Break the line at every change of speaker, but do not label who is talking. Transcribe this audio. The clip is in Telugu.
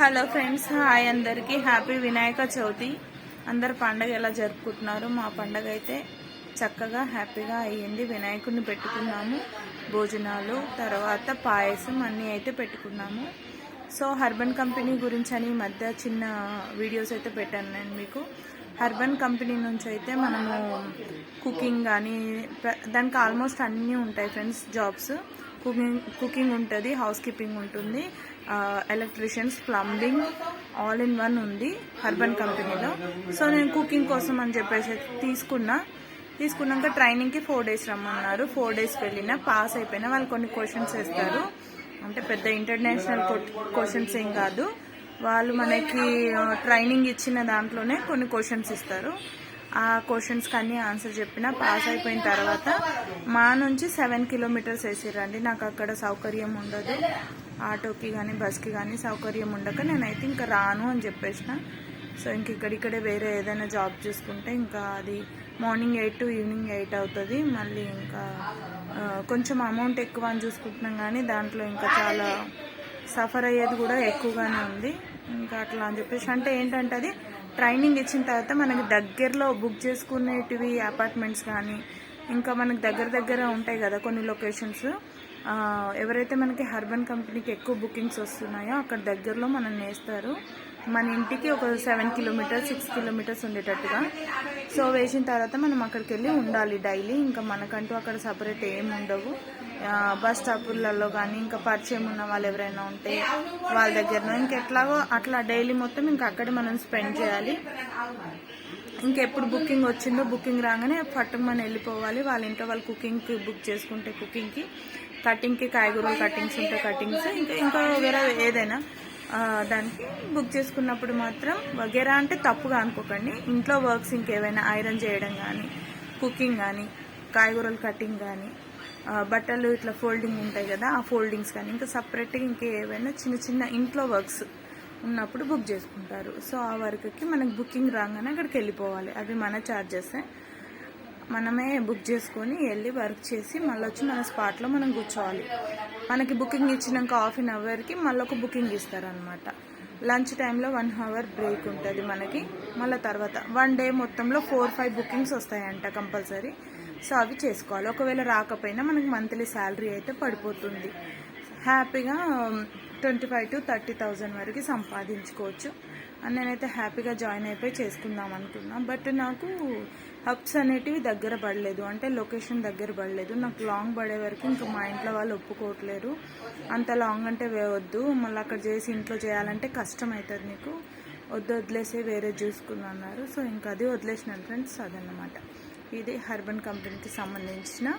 హలో ఫ్రెండ్స్ హాయ్ అందరికీ. హ్యాపీ వినాయక చవితి. అందరు పండగ ఎలా జరుపుకుంటున్నారు? మా పండగ అయితే చక్కగా హ్యాపీగా అయ్యింది. వినాయకుడిని పెట్టుకున్నాము భోజనాలు తర్వాత పాయసం అన్నీ అయితే పెట్టుకున్నాము. సో హర్బన్ కంపెనీ గురించి అని ఈ మధ్య చిన్న వీడియోస్ అయితే పెట్టాను నేను మీకు. హర్బన్ కంపెనీ నుంచి అయితే మనము కుకింగ్ కానీ దానికి ఆల్మోస్ట్ అన్నీ ఉంటాయి ఫ్రెండ్స్ జాబ్స్. కుకింగ్ కుకింగ్ ఉంటుంది హౌస్ కీపింగ్ ఉంటుంది electricians plumbing all in one ఉంది హర్బన్ కంపెనీలో. సో నేను కుకింగ్ కోసం అని చెప్పేసి తీసుకున్నా. తీసుకున్నాక ట్రైనింగ్కి ఫోర్ డేస్ రమ్మన్నారు. ఫోర్ డేస్ వెళ్ళిన పాస్ అయిపోయినా వాళ్ళు కొన్ని క్వశ్చన్స్ వేస్తారు. అంటే పెద్ద ఇంటర్నేషనల్ క్వశ్చన్స్ ఏం కాదు. వాళ్ళు మనకి ట్రైనింగ్ ఇచ్చిన దాంట్లోనే కొన్ని క్వశ్చన్స్ ఇస్తారు. ఆ క్వశ్చన్స్కి అన్ని ఆన్సర్ చెప్పిన పాస్ అయిపోయిన తర్వాత మా నుంచి సెవెన్ కిలోమీటర్స్ వేసిరండి నాకు అక్కడ సౌకర్యం ఉండదు. ఆటోకి కానీ బస్కి కానీ సౌకర్యం ఉండక నేనైతే ఇంకా రాను అని చెప్పేసిన. సో ఇంక ఇక్కడిక్కడే వేరే ఏదైనా జాబ్ చూసుకుంటే ఇంకా అది morning eight to evening eight అవుతుంది. మళ్ళీ ఇంకా కొంచెం అమౌంట్ ఎక్కువ అని చూసుకుంటున్నాం కానీ దాంట్లో ఇంకా చాలా సఫర్ అయ్యేది కూడా ఎక్కువగానే ఉంది. ఇంకా అట్లా అని చెప్పేసి. అంటే ఏంటంటే అది ట్రైనింగ్ ఇచ్చిన తర్వాత మనకి దగ్గరలో బుక్ చేసుకునేటివి అపార్ట్మెంట్స్ కానీ ఇంకా మనకు దగ్గర దగ్గర ఉంటాయి కదా కొన్ని లొకేషన్స్. ఎవరైతే మనకి హర్బన్ కంపెనీకి ఎక్కువ బుకింగ్స్ వస్తున్నాయో అక్కడ దగ్గరలో మనం నేస్తారు. మన ఇంటికి ఒక సెవెన్ కిలోమీటర్స్ సిక్స్ కిలోమీటర్స్ ఉండేటట్టుగా. సో వేసిన తర్వాత మనం అక్కడికి వెళ్ళి ఉండాలి డైలీ. ఇంకా మనకంటూ అక్కడ సపరేట్ ఏం ఉండవు. బస్ స్టాపులలో కానీ ఇంకా పరిచయం ఉన్న వాళ్ళు ఎవరైనా ఉంటే వాళ్ళ దగ్గర ఇంకెట్లాగో అట్లా డైలీ మొత్తం ఇంకా అక్కడే మనం స్పెండ్ చేయాలి. ఇంకెప్పుడు బుకింగ్ వచ్చిందో బుకింగ్ రాగానే పట్టుకు మనం వెళ్ళిపోవాలి. వాళ్ళ ఇంట్లో వాళ్ళు కుకింగ్కి బుక్ చేసుకుంటే కుకింగ్కి. కటింగ్కి కాయగూరలు కటింగ్స్ ఉంటే కటింగ్స్ ఇంకా ఇంకా వేరే ఏదైనా దానికి బుక్ చేసుకున్నప్పుడు మాత్రం వగేరా అంటే తప్పుగా అనుకోకండి. ఇంట్లో వర్క్స్ ఇంకేమైనా ఐరన్ చేయడం కానీ కుకింగ్ కానీ కాయగూరలు కటింగ్ కానీ బట్టలు ఇట్లా ఫోల్డింగ్ ఉంటాయి కదా ఆ ఫోల్డింగ్స్ కానీ ఇంకా సపరేట్గా ఇంకేవైనా చిన్న చిన్న ఇంట్లో వర్క్స్ ఉన్నప్పుడు బుక్ చేసుకుంటారు. సో ఆ వర్క్కి మనకి బుకింగ్ రాగానే అక్కడికి వెళ్ళిపోవాలి. అవి మన ఛార్జెస్ మనమే బుక్ చేసుకొని వెళ్ళి వర్క్ చేసి మళ్ళీ వచ్చి మన స్పాట్లో మనం కూర్చోవాలి. మనకి బుకింగ్ ఇచ్చినాక హాఫ్ అన్ అవర్కి మళ్ళీ ఒక బుకింగ్ ఇస్తారనమాట లంచ్ టైంలో వన్ అవర్ బ్రేక్ ఉంటుంది మనకి. మళ్ళీ తర్వాత వన్ డే మొత్తంలో ఫోర్ ఫైవ్ బుకింగ్స్ వస్తాయంట కంపల్సరీ. సో అవి చేసుకోవాలి. ఒకవేళ రాకపోయినా మనకి మంత్లీ శాలరీ అయితే పడిపోతుంది. హ్యాపీగా twenty five to thirty thousand వరకు సంపాదించుకోవచ్చు. అని నేనైతే హ్యాపీగా జాయిన్ అయిపోయి చేసుకుందాం అనుకున్నా. బట్ నాకు హబ్స్ అనేటివి దగ్గర పడలేదు. అంటే లొకేషన్ దగ్గర పడలేదు. నాకు లాంగ్ పడే వరకు ఇంకా మా ఇంట్లో వాళ్ళు ఒప్పుకోవట్లేరు. అంత లాంగ్ అంటే వే- వద్దు. మళ్ళీ అక్కడ చేసి ఇంట్లో చేయాలంటే కష్టం అవుతుంది నీకు. వద్దు వదిలేసి వేరే చూసుకుందాం అన్నారు సో ఇంకా అది వదిలేసినాను ఫ్రెండ్స్. అదన్నమాట. ఇది హర్బన్ కంపెనీకి సంబంధించిన